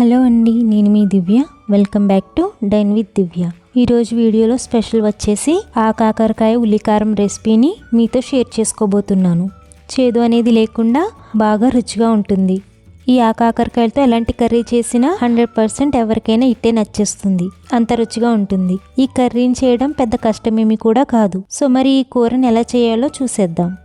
Hello అండి నేను మీ Divya. Welcome back to dine with Divya ఈరోజు వీడియోలో స్పెషల్ వచ్చేసి ఆ కాకరకాయ ఉల్లికారం రెసిపీని మీతో షేర్ చేసుకోబోతున్నాను. చేదు అనేది లేకుండా బాగా రుచిగా ఉంటుంది. ఈ ఆ కాకరకాయలతో ఎలాంటి కర్రీ చేసినా హండ్రెడ్ పర్సెంట్ ఎవరికైనా ఇట్టే నచ్చేస్తుంది. అంత రుచిగా ఉంటుంది. ఈ కర్రీని చేయడం పెద్ద కష్టమేమి కూడా కాదు. సో మరి ఈ కూరని ఎలా చేయాలో చూసేద్దాం.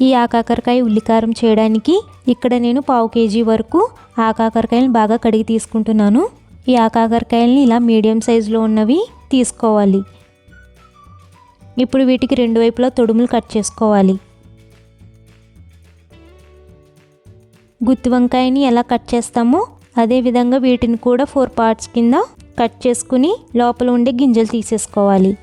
ఈ ఆకాకరకాయ ఉల్లికారం చేయడానికి ఇక్కడ నేను పావు కేజీ వరకు ఆకాకరకాయలను బాగా కడిగి తీసుకుంటున్నాను. ఈ ఆకాకరకాయలని ఇలా మీడియం సైజులో ఉన్నవి తీసుకోవాలి. ఇప్పుడు వీటికి రెండు వైపులా తొడుములు కట్ చేసుకోవాలి. గుత్తి వంకాయని ఎలా కట్ చేస్తామో అదే విధంగా వీటిని కూడా ఫోర్ పార్ట్స్ కింద కట్ చేసుకుని లోపల ఉండే గింజలు తీసేసుకోవాలి.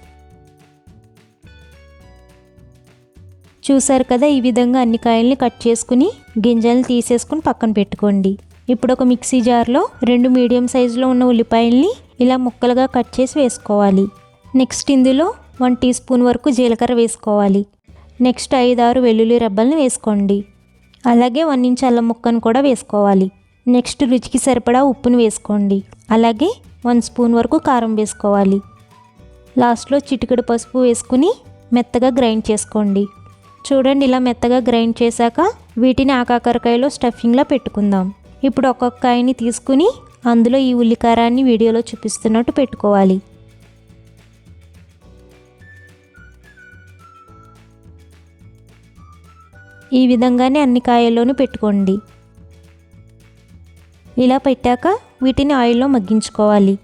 చూసారు కదా ఈ విధంగా అన్ని కాయల్ని కట్ చేసుకుని గింజల్ని తీసేసుకుని పక్కన పెట్టుకోండి. ఇప్పుడు ఒక మిక్సీ జార్లో రెండు మీడియం సైజులో ఉన్న ఉల్లిపాయల్ని ఇలా ముక్కలుగా కట్ చేసి వేసుకోవాలి. నెక్స్ట్ ఇందులో వన్ టీ స్పూన్ వరకు జీలకర్ర వేసుకోవాలి. నెక్స్ట్ ఐదు ఆరు వెల్లుల్లి రెబ్బల్ని వేసుకోండి. అలాగే వన్ ఇంచ్ అల్లం ముక్కను కూడా వేసుకోవాలి. నెక్స్ట్ రుచికి సరిపడా ఉప్పును వేసుకోండి. అలాగే వన్ స్పూన్ వరకు కారం వేసుకోవాలి. లాస్ట్లో చిటికెడు పసుపు వేసుకుని మెత్తగా గ్రైండ్ చేసుకోండి. చూడండి ఇలా మెత్తగా గ్రైండ్ చేశాక వీటిని ఆకాకరకాయలో స్టఫింగ్లో పెట్టుకుందాం. ఇప్పుడు ఒక్కొక్క కాయని తీసుకుని అందులో ఈ ఉల్లికారాన్ని వీడియోలో చూపిస్తున్నట్టు పెట్టుకోవాలి. ఈ విధంగానే అన్ని కాయల్లోనూ పెట్టుకోండి. ఇలా పెట్టాక వీటిని ఆయిల్లో మగ్గించుకోవాలి.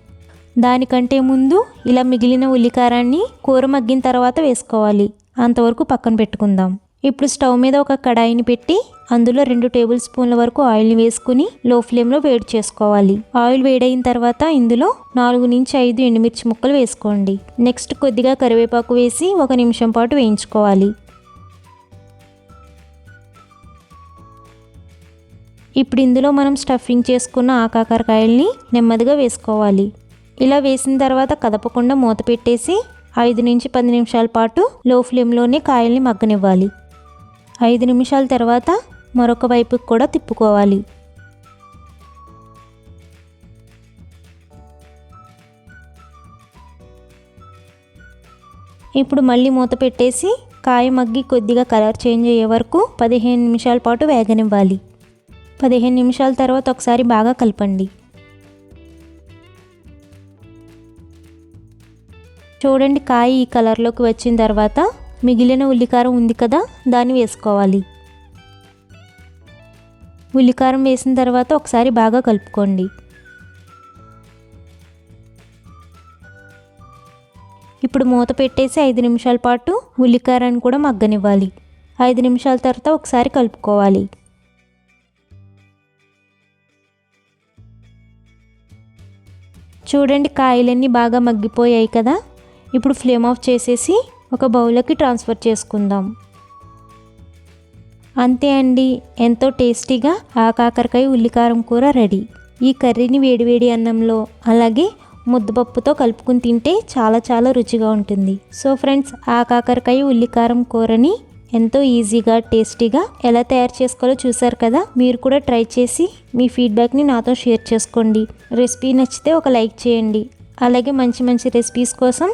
దానికంటే ముందు ఇలా మిగిలిన ఉల్లికారాన్ని కూర మగ్గిన తర్వాత వేసుకోవాలి. అంతవరకు పక్కన పెట్టుకుందాం. ఇప్పుడు స్టవ్ మీద ఒక కడాయిని పెట్టి అందులో రెండు టేబుల్ స్పూన్ల వరకు ఆయిల్ని వేసుకుని లో ఫ్లేమ్లో వేడి చేసుకోవాలి. ఆయిల్ వేడైన తర్వాత ఇందులో నాలుగు నుంచి ఐదు ఎండుమిర్చి ముక్కలు వేసుకోండి. నెక్స్ట్ కొద్దిగా కరివేపాకు వేసి ఒక నిమిషం పాటు వేయించుకోవాలి. ఇప్పుడు ఇందులో మనం స్టఫింగ్ చేసుకున్న ఆకాకరకాయల్ని నెమ్మదిగా వేసుకోవాలి. ఇలా వేసిన తర్వాత కదపకుండా మూత పెట్టేసి ఐదు నుంచి పది నిమిషాల పాటు లో ఫ్లేమ్లోనే కాయల్ని మగ్గనివ్వాలి. ఐదు నిమిషాల తర్వాత మరొక వైపుకి కూడా తిప్పుకోవాలి. ఇప్పుడు మళ్ళీ మూత పెట్టేసి కాయ మగ్గి కొద్దిగా కలర్ చేంజ్ అయ్యే వరకు పదిహేను నిమిషాల పాటు వేగనివ్వాలి. పదిహేను నిమిషాల తర్వాత ఒకసారి బాగా కలపండి. చూడండి కాయ ఈ కలర్లోకి వచ్చిన తర్వాత మిగిలిన ఉల్లికారం ఉంది కదా దాన్ని వేసుకోవాలి. ఉల్లికారం వేసిన తర్వాత ఒకసారి బాగా కలుపుకోండి. ఇప్పుడు మూత పెట్టేసి ఐదు నిమిషాల పాటు ఉల్లికారాన్ని కూడా మగ్గనివ్వాలి. ఐదు నిమిషాల తర్వాత ఒకసారి కలుపుకోవాలి. చూడండి కాయలన్నీ బాగా మగ్గిపోయాయి కదా. ఇప్పుడు ఫ్లేమ్ ఆఫ్ చేసేసి ఒక బౌల్లోకి ట్రాన్స్ఫర్ చేసుకుందాం. అంతే అండి ఎంతో టేస్టీగా ఆ కాకరకాయ ఉల్లికారం కూర రెడీ. ఈ కర్రీని వేడివేడి అన్నంలో అలాగే ముద్దపప్పుతో కలుపుకుని తింటే చాలా చాలా రుచిగా ఉంటుంది. సో ఫ్రెండ్స్ ఆ కాకరకాయ ఉల్లికారం కూరని ఎంతో ఈజీగా టేస్టీగా ఎలా తయారు చేసుకోవాలో చూసారు కదా? మీరు కూడా ట్రై చేసి మీ ఫీడ్బ్యాక్ని నాతో షేర్ చేసుకోండి. రెసిపీ నచ్చితే ఒక లైక్ చేయండి. అలాగే మంచి మంచి రెసిపీస్ కోసం